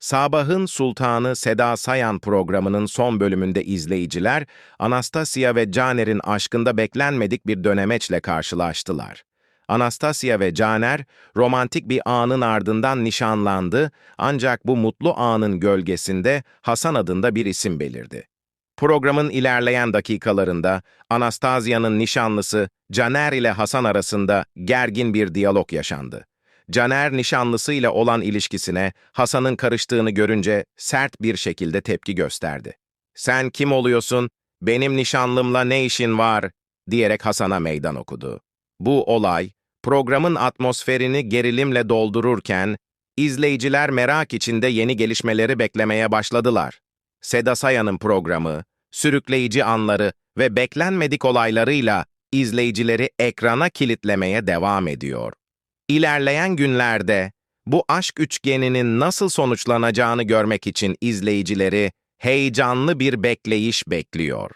Sabahın Sultanı Seda Sayan programının son bölümünde izleyiciler, Anastasia ve Caner'in aşkında beklenmedik bir dönemeçle karşılaştılar. Anastasia ve Caner, romantik bir anın ardından nişanlandı ancak bu mutlu anın gölgesinde Hasan adında bir isim belirdi. Programın ilerleyen dakikalarında Anastasia'nın nişanlısı Caner ile Hasan arasında gergin bir diyalog yaşandı. Caner nişanlısıyla olan ilişkisine Hasan'ın karıştığını görünce sert bir şekilde tepki gösterdi. "Sen kim oluyorsun? Benim nişanlımla ne işin var?" diyerek Hasan'a meydan okudu. Bu olay programın atmosferini gerilimle doldururken izleyiciler merak içinde yeni gelişmeleri beklemeye başladılar. Seda Sayan'ın programı, sürükleyici anları ve beklenmedik olaylarıyla izleyicileri ekrana kilitlemeye devam ediyor. İlerleyen günlerde bu aşk üçgeninin nasıl sonuçlanacağını görmek için izleyicileri heyecanlı bir bekleyiş bekliyor.